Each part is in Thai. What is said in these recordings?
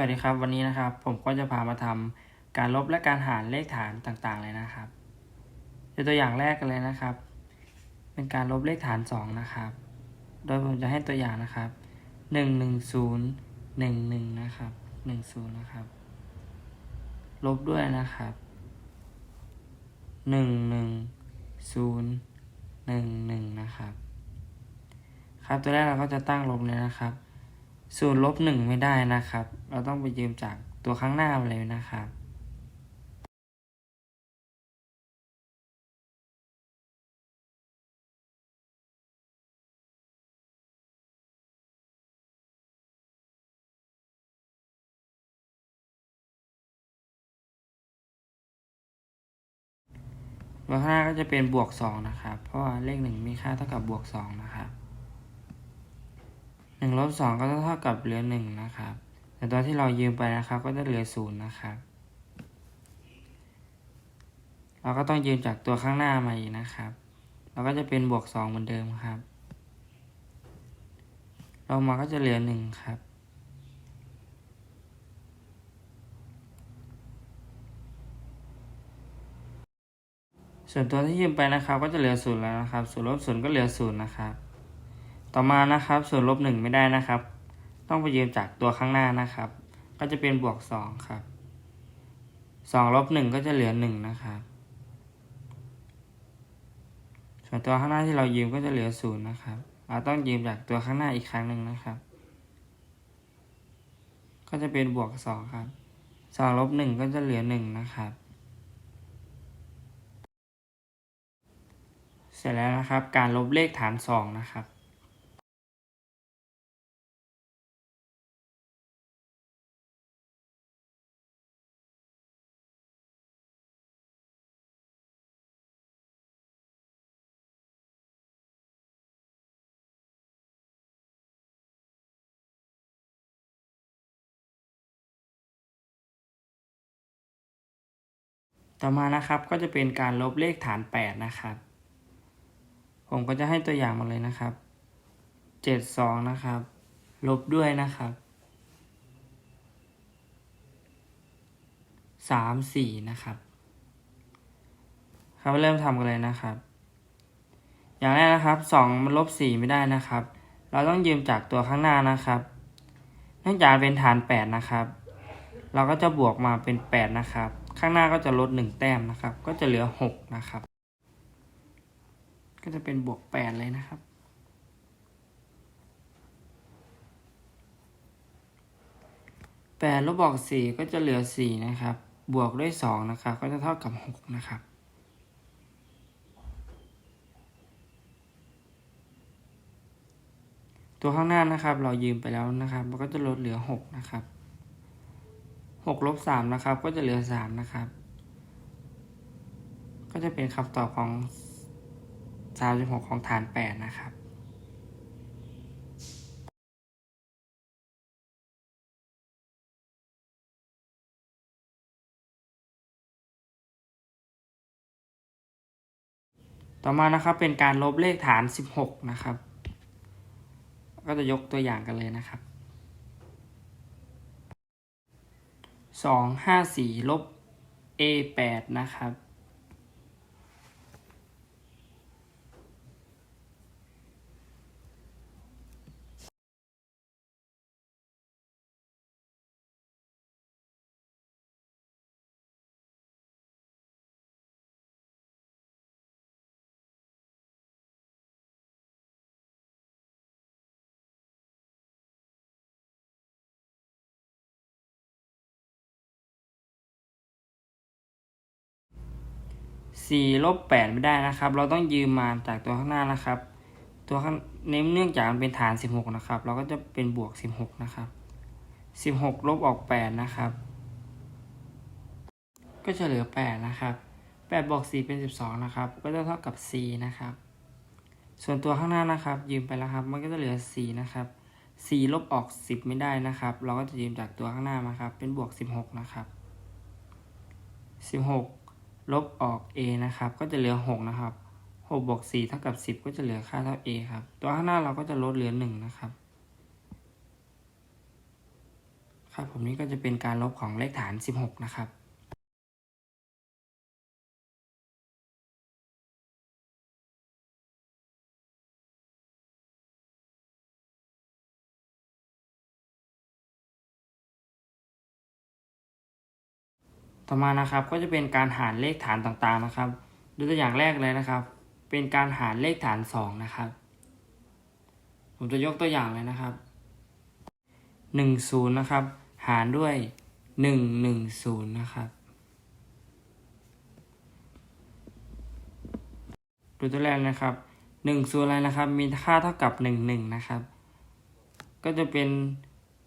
วัสดีครับ วันนี้นะครับ ผมก็จะพามาทำการลบและการหารเลขฐานต่างๆเลยนะครับดูตัวอย่างแรกกันเลยนะครับ เป็นการลบเลขฐานสองนะครับ โดยผมจะให้ตัวอย่างนะครับหนึ่งหนึ่งศูนย์หนึ่งหนึ่งนะครับหนึ่งศูนย์นะครับ ลบด้วยนะครับหนึ่งหนึ่งศูนย์หนึ่งหนึ่งนะครับ ครับตัวแรกเราก็จะตั้งลบเลยนะครับ ศูนย์ลบหนึ่งไม่ได้นะครับ เราต้องไปยืมจากตัวข้างหน้ามาเลยนะครับ ตัวข้างหน้าก็จะเป็นบวกสองนะครับ เพราะว่าเลขหนึ่งมีค่าเท่ากับบวกสองนะครับ หนึ่งลบสองก็จะเท่ากับเหลือหนึ่งนะครับ แต่ตัวที่เรายืมไปนะครับก็จะเหลือศูนย์นะครับ เราก็ต้องยืมจากตัวข้างหน้ามาอีกนะครับ เราก็จะเป็นบวกสองเหมือนเดิมครับลงมาก็จะเหลือหนึ่งครับส่วนตัวที่ยืมไปนะครับ ก็จะเหลือศูนย์แล้วนะครับศูนย์ลบศูนย์ก็เหลือศูนย์นะครับ ต่อมานะครับศูนลบหนึ่งไม่ได้นะครับ ต้องไปยืมจากตัวข้างหน้านะครับ ก็จะเป็นบวกสองครับสองลบหนึ่งก็จะเหลือหนึ่งนะครับส่วนตัวข้างหน้าที่เรายืมก็จะเหลือศูนย์นะครับเราต้องยืมจากตัวข้างหน้าอีกครั้งหนึ่งนะครับ ก็จะเป็นบวกสองครับสองลบหนึ่งก็จะเหลือหนึ่งนะครับเสร็จแล้วนะครับ การลบเลขฐานสองนะครับ ต่อมานะครับก็จะเป็นการลบเลขฐาน 8 นะครับ ผมก็จะให้ตัวอย่างมาเลยนะครับ 72 นะครับ ลบด้วยนะครับ 3 4 นะครับ ครับเริ่มทำกันเลยนะครับ อย่างแรกนะครับ2มันลบ4ไม่ได้นะครับ เราต้องยืมจากตัวข้างหน้านะครับ เนื่องจากเป็นฐาน 8 นะครับ เราก็จะบวกมาเป็น 8 นะครับ ข้างหน้าก็จะลด 1 แต้มนะครับ ก็จะเหลือ 6 นะครับ ก็จะเป็นบวก 8 เลยนะครับ8ลบบอก4ก็จะเหลือ4นะครับ บวกด้วย2นะครับ ก็จะเท่ากับ6นะครับตัวข้างหน้านะครับ เรายืมไปแล้วนะครับ มันก็จะลดเหลือ 6 นะครับ หกลบสามนะครับ ก็จะเหลือสามนะครับ ก็จะเป็นคำตอบของสามสิบหกของฐานแปดนะครับต่อมานะครับเป็นการลบเลขฐานสิบหกนะครับ ก็จะยกตัวอย่างกันเลยนะครับ สองห้าสี่ลบ a แปดนะครับ สี่ลบแปดไม่ได้นะครับ เราต้องยืมมาจากตัวข้างหน้านะครับ ตัวข้างเน้นเนื่องจากมันเป็นฐานสิบหกนะครับ เราก็จะเป็นบวกสิบหกนะครับสิบหกลบออกแปดนะครับ ก็จะเหลือแปดนะครับแปดบวกสี่เป็นสิบสองนะครับ ก็จะเท่ากับสี่นะครับ ส่วนตัวข้างหน้านะครับ ยืมไปแล้วครับ มันก็จะเหลือสี่นะครับสี่ลบออกสิบไม่ได้นะครับ เราก็จะยืมจากตัวข้างหน้ามาครับ เป็นบวกสิบหกนะครับสิบหก ลบออก a นะครับ ก็จะเหลือ 6 นะครับ6บวก4เท่ากับ 10 ก็จะเหลือค่าเท่า a ครับ ตัวข้างหน้าเราก็จะลดเหลือ 1 นะครับ ครับผมนี้ก็จะเป็นการลบของเลขฐาน 16 นะครับ ต่อมานะครับก็จะเป็นการหารเลขฐานต่างๆนะครับ ดูตัวอย่างแรกเลยนะครับ เป็นการหารเลขฐาน2นะครับ ผมจะยกตัวอย่างเลยนะครับ10นะครับ หารด้วย 110นะครับดูตัวแรกนะครับ1ส่วนอะไรนะครับ มีค่าเท่ากับ 11 นะครับ ก็จะเป็น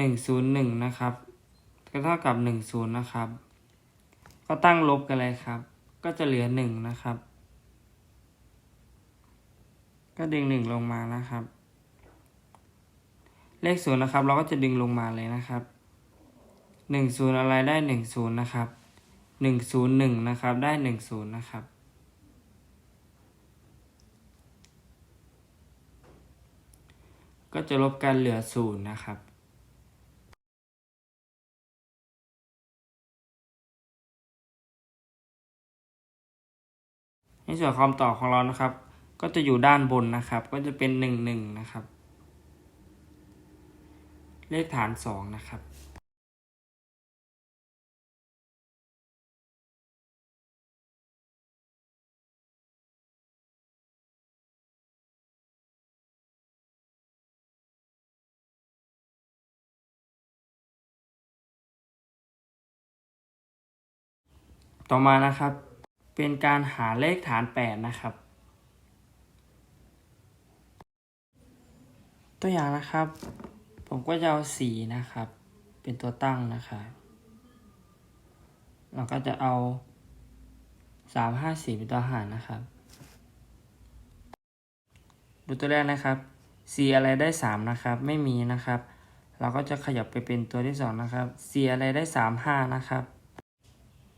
101 นะครับ ก็เท่ากับ 10 นะครับ ก็ตั้งลบกันเลยครับ ก็จะเหลือ1นะครับ ก็ดึง1ลงมานะครับ เลขศูนย์นะครับ เราก็จะดึงลงมาเลยนะครับ1 0อะไรได้1 0นย์นะครับ1 0 1นย์หนึ่งนะครับ ได้1 0นย์นะครับก็จะลบกันเหลือ0นะครับ ในส่วนคำตอบของเรานะครับ ก็จะอยู่ด้านบนนะครับ ก็จะเป็น1 1นะครับ เลขฐาน2นะครับต่อมานะครับ เป็นการหาเลขฐาน 8 นะครับ ตัวอย่างนะครับ ผมก็จะเอาสีนะครับ เป็นตัวตั้งนะครับเราก็จะเอาสามห้าสี่เป็นตัวหารนะครับ ดูตัวแรกนะครับสีอะไรได้สามนะครับ ไม่มีนะครับ เราก็จะขยับไปเป็นตัวที่สองนะครับสีอะไรได้สามห้านะครับ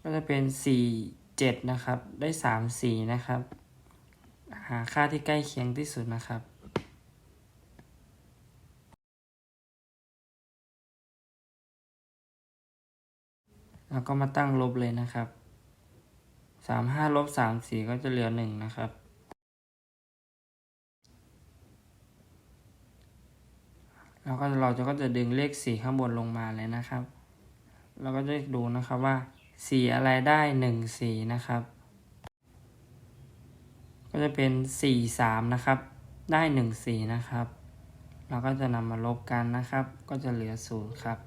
ก็จะเป็นสี่ เจ็ดนะครับ ได้สามสี่นะครับ หาค่าที่ใกล้เคียงที่สุดนะครับ แล้วก็มาตั้งลบเลยนะครับสามห้าลบสามสี่ก็จะเหลือหนึ่งนะครับแล้วก็เราจะก็จะดึงเลขสี่ข้างบนลงมาเลยนะครับ เราก็จะดูนะครับว่า สี่อะไรได้หนึ่งสี่นะครับ ก็จะเป็นสี่สามนะครับ ได้หนึ่งสี่นะครับ เราก็จะนำมาลบกันนะครับ ก็จะเหลือศูนย์ครับ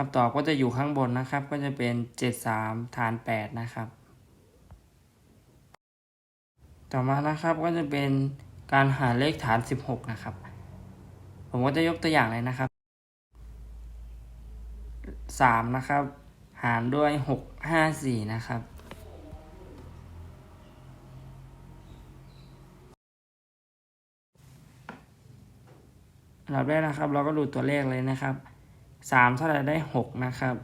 คำตอบก็จะอยู่ข้างบนนะครับ ก็จะเป็น 73 ฐาน 8 นะครับ ต่อมานะครับก็จะเป็นการหาเลขฐาน 16 นะครับ ผมก็จะยกตัวอย่างเลยนะครับ 3 นะครับ หารด้วย 6 5 4 นะครับอันดับแรกนะครับ เราก็ดูตัวเลขเลยนะครับ สามเท่าไรได้หกนะครับ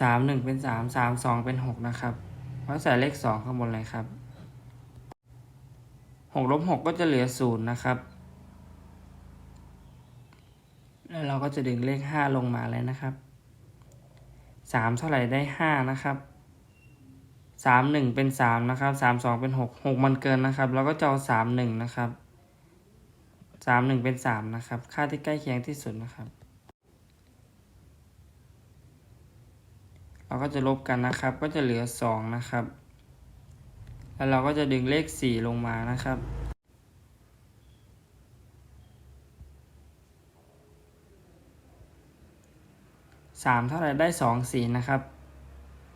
สามหนึ่งเป็นสามสามสองเป็นหกนะครับเพราะใส่เลขสองข้างบนเลยครับหกลบหกก็จะเหลือศูนย์นะครับ แล้วเราก็จะดึงเลขห้าลงมาเลยนะครับสามเท่าไหร่ได้ห้านะครับสามหนึ่งเป็นสามนะครับสามสองเป็นหกหกมันเกินนะครับ เราก็จะเอาสามหนึ่งนะครับ สามหนึ่งเป็นสามนะครับ ค่าที่ใกล้เคียงที่สุดนะครับ เราก็จะลบกันนะครับ ก็จะเหลือสองนะครับ แล้วเราก็จะดึงเลขสี่ลงมานะครับสามเท่าไรได้สองสีนะครับ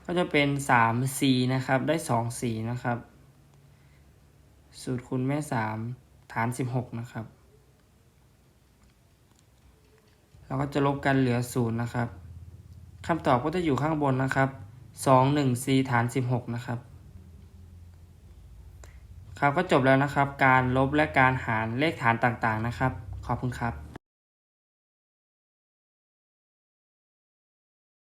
ก็จะเป็นสามสีนะครับ ได้สองสีนะครับ สูตรคูณแม่สามฐานสิบหกนะครับ เราก็จะลบกันเหลือศูนย์นะครับคำตอบก็จะอยู่ข้างบนนะครับสองหนึ่ง c ฐานสิบหกนะครับ ครับก็จบแล้วนะครับ การลบและการหารเลขฐานต่างๆนะครับ ขอบคุณครับ